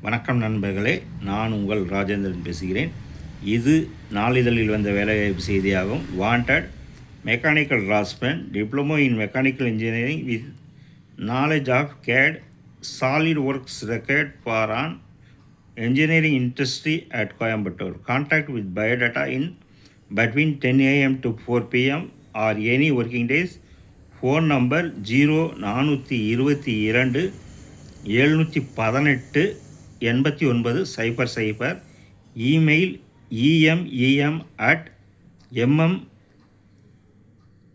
வணக்கம் நண்பர்களே நான் உங்கள் ராஜேந்திரன் பேசுகிறேன் இது நாளிதழில் வந்த வேலைவாய்ப்பு செய்தியாகும் wanted mechanical ராஸ்பென் diploma in mechanical engineering with knowledge of CAD solid works record for an engineering industry at Coimbatore. Contact with biodata in between 10 a.m. to 4 p.m. or any working days. Phone number zero நானூற்றி இருபத்தி இரண்டு எழுநூற்றி பதினெட்டு எண்பத்தி ஒன்பது சைபர் சைபர் email E M E M at MM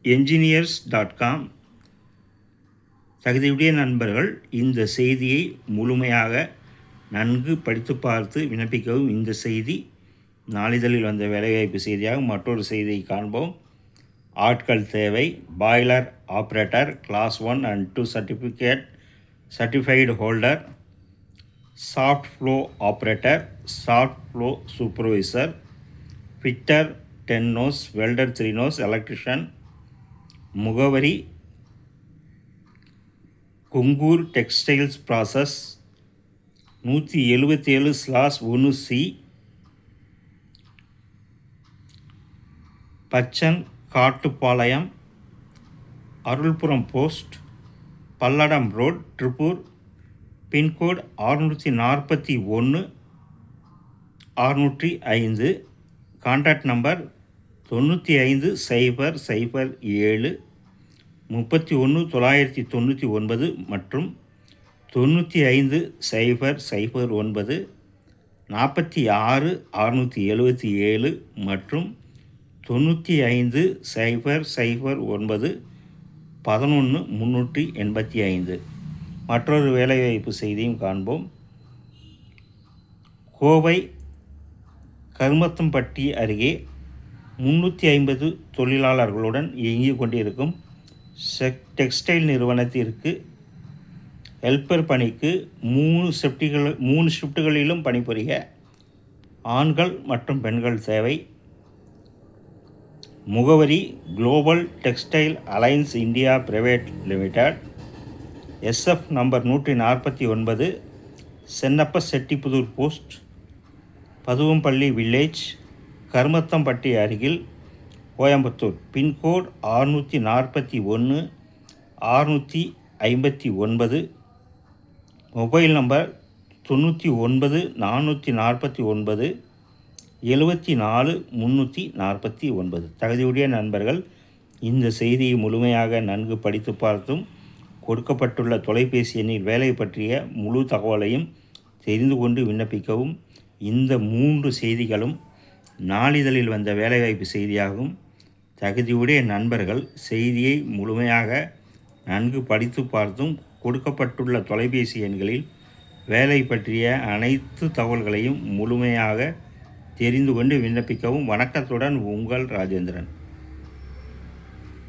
engineers dot com தகுதியுடைய நண்பர்கள் இந்த செய்தியை முழுமையாக நன்கு படித்து பார்த்து விண்ணப்பிக்கவும் இந்த செய்தி. நாளிதழில் வந்த வேலைவாய்ப்பு செய்தியாக மற்றொரு செய்தியை காண்போம். ஆட்கள் தேவை boiler operator class one and two certificate certified holder soft flow operator soft flow supervisor fitter ten nos welder three nos electrician முகவரி கொங்கூர் டெக்ஸ்டைல்ஸ் ப்ராசஸ் நூற்றி எழுபத்தி ஏழு ஸ்லாஸ் ஒன்று C Bachchan Kattupalayam Arulpuram post Palladam road Tiruppur pincode அறுநூற்றி நாற்பத்தி ஒன்று அறுநூற்றி ஐந்து கான்டாக்ட் நம்பர் தொண்ணூற்றி ஐந்து சைபர் சைபர் ஏழு முப்பத்தி ஒன்று தொள்ளாயிரத்தி தொண்ணூற்றி ஒன்பது மற்றும் தொண்ணூற்றி ஐந்து சைபர் சைபர் ஒன்பது நாற்பத்தி ஆறு அறுநூற்றி எழுபத்தி ஏழு மற்றும் தொண்ணூற்றி ஐந்து சைபர் சைபர் ஒன்பது பதினொன்று முந்நூற்றி எண்பத்தி ஐந்து. மற்றொரு வேலைவாய்ப்பு செய்தியும் காண்போம். கோவை கருமத்தம்பட்டி அருகே முந்நூற்றி ஐம்பது தொழிலாளர்களுடன் இயங்கிக் கொண்டிருக்கும் செக் டெக்ஸ்டைல் நிறுவனத்திற்கு ஹெல்பர் பணிக்கு மூணு ஷிஃப்டுகள் மூணு ஷிஃப்ட்டுகளிலும் பணிபுரிய ஆண்கள் மற்றும் பெண்கள் தேவை. முகவரி global textile alliance India private limited SF number நூற்றி நாற்பத்தி ஒன்பது சென்னப்ப செட்டிப்புதூர் போஸ்ட் பதுவம்பள்ளி வில்லேஜ் கருமத்தம்பட்டி அருகில் கோயம்புத்தூர். பின்கோட் ஆறுநூற்றி நாற்பத்தி ஒன்று ஆறுநூற்றி ஐம்பத்தி ஒன்பது. மொபைல் நம்பர் தொண்ணூற்றி ஒன்பது நானூற்றி நாற்பத்தி ஒன்பது எழுபத்தி நாலு முந்நூற்றி நாற்பத்தி ஒன்பது. தகுதியுடைய நண்பர்கள் இந்த செய்தியை முழுமையாக நன்கு படித்து பார்த்தும் கொடுக்கப்பட்டுள்ள தொலைபேசி எண்ணில் வேலை பற்றிய முழு தகவலையும் தெரிந்து கொண்டு விண்ணப்பிக்கவும் இந்த மூன்று செய்திகளும் நாளிதழில் வந்த வேலைவாய்ப்பு செய்தியாகும். தகுதியுடைய நண்பர்கள் செய்தியை முழுமையாக நன்கு படித்து பார்த்தும் கொடுக்கப்பட்டுள்ள தொலைபேசி எண்களில் வேலை பற்றிய அனைத்து தகவல்களையும் முழுமையாக தெரிந்து கொண்டு விண்ணப்பிக்கவும். வணக்கத்துடன் உங்கள் ராஜேந்திரன்.